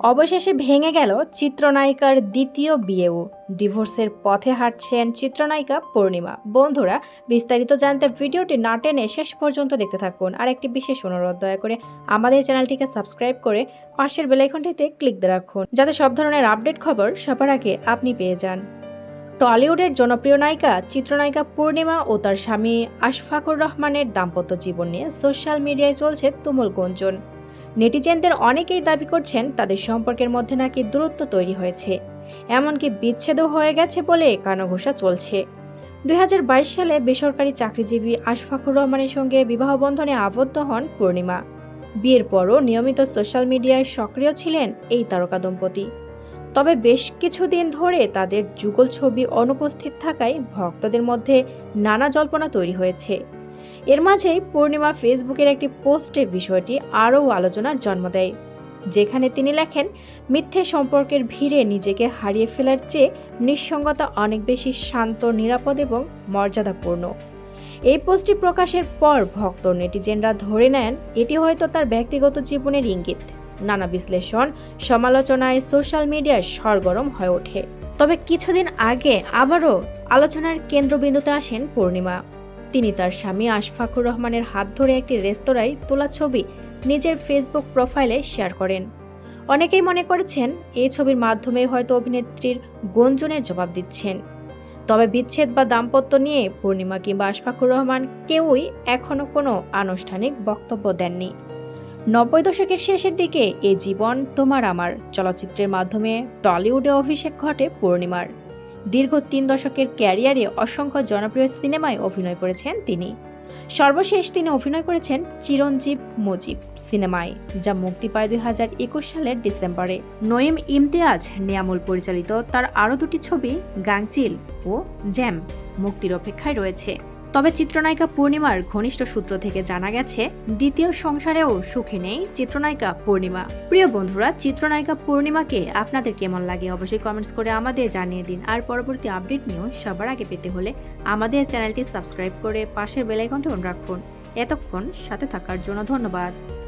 অবশেষে ভেঙে গেল চিত্রনায়িকার দ্বিতীয় বিয়েও। ডিভোর্সের পথে হাঁটছেন চিত্রনায়িকা পূর্ণিমা। বন্ধুরা, বিস্তারিত জানতে ভিডিওটি না টেনে শেষ পর্যন্ত দেখতে থাকুন। আর একটি বিশেষ অনুরোধ, দয়া করে আমাদের চ্যানেলটিকে সাবস্ক্রাইব করে পাশের বেলাইকনটিতে ক্লিক দিয়ে রাখুন, যাতে সব ধরনের আপডেট খবর সবার আগে আপনি পেয়ে যান। টলিউডের জনপ্রিয় নায়িকা চিত্রনায়িকা পূর্ণিমা ও তার স্বামী আশফাকুর রহমানের দাম্পত্য জীবন নিয়ে সোশ্যাল মিডিয়ায় চলছে তুমুল গুঞ্জন। নেটিজেনদের অনেকেই দাবি করছেন তাদের সম্পর্কের মধ্যে নাকি দূরত্ব তৈরি হয়েছে। এমনকি বিচ্ছেদও হয়ে গেছে বলে কানঘোষা চলছে। দু হাজার বাইশ সালে বেসরকারি চাকরিজীবী আশফাকুর রহমানের সঙ্গে বিবাহ বন্ধনে আবদ্ধ হন পূর্ণিমা। বিয়ের পরও নিয়মিত সোশ্যাল মিডিয়ায় সক্রিয় ছিলেন এই তারকা দম্পতি। তবে বেশ কিছুদিন ধরে তাদের যুগল ছবি অনুপস্থিত থাকায় ভক্তদের মধ্যে নানা জল্পনা তৈরি হয়েছে। এর মাঝেই পূর্ণিমা ফেসবুকের একটি পোস্টে বিষয়টি আরও আলোচনার জন্ম দেয়, যেখানে তিনি লেখেন, মিথ্যে সম্পর্কের ভিড়ে নিজেকে হারিয়ে ফেলার চেয়ে নিঃসঙ্গতা অনেক বেশি শান্ত, নিরাপদ এবং মর্যাদাপূর্ণ। এই পোস্টটি প্রকাশের পর ভক্ত নেটিজেনরা ধরে নেন, এটি হয়তো তার ব্যক্তিগত জীবনের ইঙ্গিত। নানা বিশ্লেষণ, সমালোচনায় সোশ্যাল মিডিয়ায় সরগরম হয়ে ওঠে। তবে কিছুদিন আগে আবারও আলোচনার কেন্দ্রবিন্দুতে আসেন পূর্ণিমা। তিনি তার স্বামী আশফাকুর রহমানের হাত ধরে একটি রেস্তোরাঁয় তোলা ছবি নিজের ফেসবুক প্রোফাইলে শেয়ার করেন। অনেকেই মনে করেছেন, এই ছবির মাধ্যমে হয়তো অভিনেত্রীর গঞ্জনের জবাব দিচ্ছেন। তবে বিচ্ছেদ বা দাম্পত্য নিয়ে পূর্ণিমা কিংবা আশফাকুর রহমান কেউই এখনও কোনো আনুষ্ঠানিক বক্তব্য দেননি। নব্বই দশকের শেষের দিকে এ জীবন তোমার আমার চলচ্চিত্রের মাধ্যমে টলিউডে অভিষেক ঘটে পূর্ণিমার। দীর্ঘ তিন দশকের ক্যারিয়ারে অসংখ্য জনপ্রিয় সিনেমায় অভিনয় করেছেন তিনি। সর্বশেষ তিনি অভিনয় করেছেন চিরঞ্জীব মজিব সিনেমায়, যা মুক্তি পায় দুই হাজার একুশ সালের ডিসেম্বরে। নয়েম ইমতিয়াজ নিয়ামুল পরিচালিত তার আরও দুটি ছবি গাংচিল ও জ্যাম, মুক্তির অপেক্ষায় রয়েছে। তবে চিত্রনায়িকা পূর্ণিমার ঘনিষ্ঠ সূত্র থেকে জানা গেছে, দ্বিতীয় সংসারেও সুখে নেই চিত্রনায়িকা পূর্ণিমা। প্রিয় বন্ধুরা, চিত্রনায়িকা পূর্ণিমাকে আপনাদের কেমন লাগে অবশ্যই কমেন্টস করে আমাদের জানিয়ে দিন। আর পরবর্তী আপডেট নিয়েও সবার আগে পেতে হলে আমাদের চ্যানেলটি সাবস্ক্রাইব করে পাশের বেলাইকনটি অন রাখুন। এতক্ষণ সাথে থাকার জন্য ধন্যবাদ।